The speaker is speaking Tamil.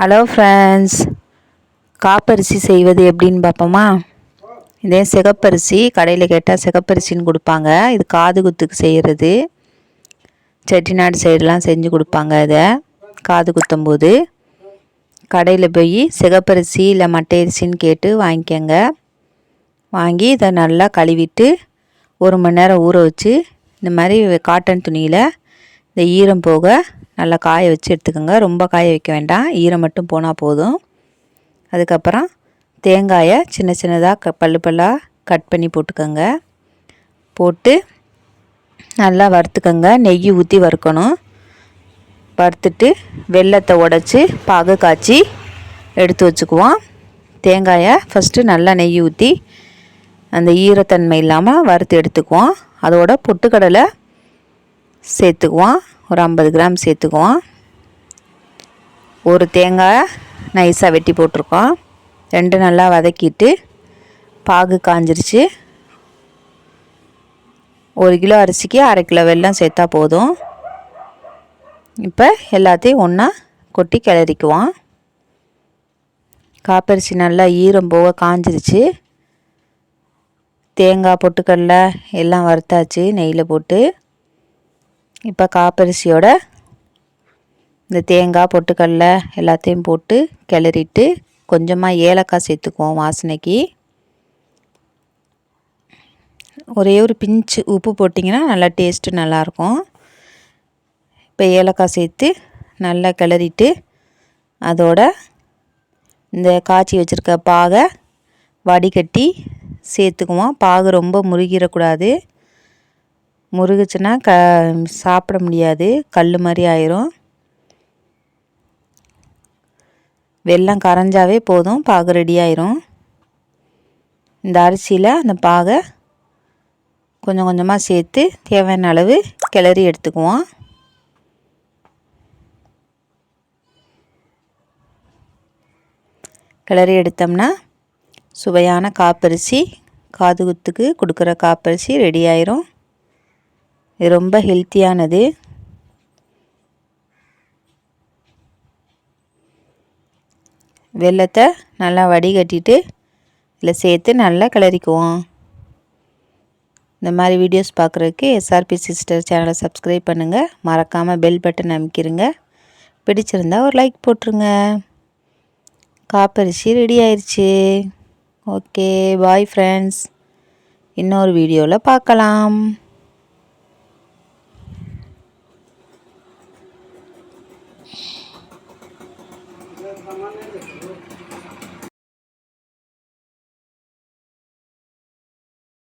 ஹலோ ஃப்ரெண்ட்ஸ் காப்பரிசி செய்வது எப்படின்னு பார்ப்போமா? இதே சிகப்பரிசி கடையில் கேட்டால் சிகப்பரிசின்னு கொடுப்பாங்க. இது காது குத்துக்கு செய்கிறது செட்டிநாடு சைடெலாம் செஞ்சு கொடுப்பாங்க இதை. காது குத்தும்போது. கடையில் போய் சிகப்பரிசி இல்லை மட்டை அரிசின்னு கேட்டு வாங்கிக்கோங்க. வாங்கி இதை நல்லா கழுவிட்டு ஒரு மணி நேரம் ஊற வச்சு இந்த மாதிரி காட்டன் துணியில் இந்த ஈரம் போக நல்லா காய வச்சு எடுத்துக்கோங்க. ரொம்ப காய வைக்க வேண்டாம். ஈரம் மட்டும் போனால் போதும். அதுக்கப்புறம் தேங்காயை சின்ன சின்னதாக க பல்லு பல்லாக கட் பண்ணி போட்டுக்கோங்க. போட்டு நல்லா வறுத்துக்கோங்க. நெய் ஊற்றி வறுக்கணும். வறுத்துட்டு வெல்லத்தை உடச்சி பாகு காய்ச்சி எடுத்து வச்சுக்குவோம். தேங்காயை ஃபஸ்ட்டு நல்லா நெய் ஊற்றி அந்த ஈரத்தன்மை இல்லாமல் வறுத்து எடுத்துக்குவோம். அதோட பொட்டுக்கடலை சேர்த்துக்குவோம். ஒரு ஐம்பது கிராம் சேர்த்துக்குவோம். ஒரு தேங்காய் நைஸாக வெட்டி போட்டிருக்கோம். ரெண்டு நல்லா வதக்கிட்டு பாகு காஞ்சிருச்சு. ஒரு கிலோ அரிசிக்கு அரை கிலோ வெல்லம் சேர்த்தா போதும். இப்போ எல்லாத்தையும் ஒன்றா கொட்டி கிளறிக்குவோம். காப்பரிசி நல்லா ஈரம் போக காஞ்சிருச்சு. தேங்காய் பொட்டுக்கடலை எல்லாம் வறுத்தாச்சு நெய்யில் போட்டு. இப்போ காப்பரிசியோட இந்த தேங்காய் பொட்டுக்கடலை எல்லாத்தையும் போட்டு கிளறிட்டு கொஞ்சமாக ஏலக்காய் சேர்த்துக்குவோம் வாசனைக்கு. ஒரே ஒரு பிஞ்சு உப்பு போட்டிங்கன்னா நல்லா டேஸ்ட்டு நல்லாயிருக்கும். இப்போ ஏலக்காய் சேர்த்து நல்லா கிளறிட்டு அதோட இந்த காய்ச்சி வச்சுருக்க பாகை வடிகட்டி சேர்த்துக்குவோம். பாகு ரொம்ப முருகிடக்கூடாது. முருகுச்சுன்னா க சாப்பிட முடியாது. கல் மாதிரி ஆயிரும். வெள்ளம் கரைஞ்சாவே போதும். பாகு ரெடி ஆயிரும். இந்த அரிசியில் அந்த பாகை கொஞ்சம் கொஞ்சமாக சேர்த்து தேவையான அளவு கிளறி எடுத்துக்குவோம். கிளறி எடுத்தோம்னா சுவையான காப்பரிசி காது குத்துக்கு கொடுக்குற காப்பரிசி ரெடி ஆயிரும். இது ரொம்ப ஹெல்த்தியானது வெள்ளத்தை நல்லா வடிகட்டிட்டு இதில் சேர்த்து நல்லா கிளறிக்குவோம். இந்த மாதிரி வீடியோஸ் பார்க்குறதுக்கு எஸ்ஆர்பி சிஸ்டர் சேனலை சப்ஸ்கிரைப் பண்ணுங்கள் மறக்காமல் பெல் பட்டன் அமைக்கிருங்க. பிடிச்சிருந்தா ஒரு லைக் போட்டுருங்க. காப்பரிசி ரெடி ஆயிடுச்சு ஓகே பாய் ஃப்ரெண்ட்ஸ் இன்னொரு வீடியோவில் பார்க்கலாம். 상황那个.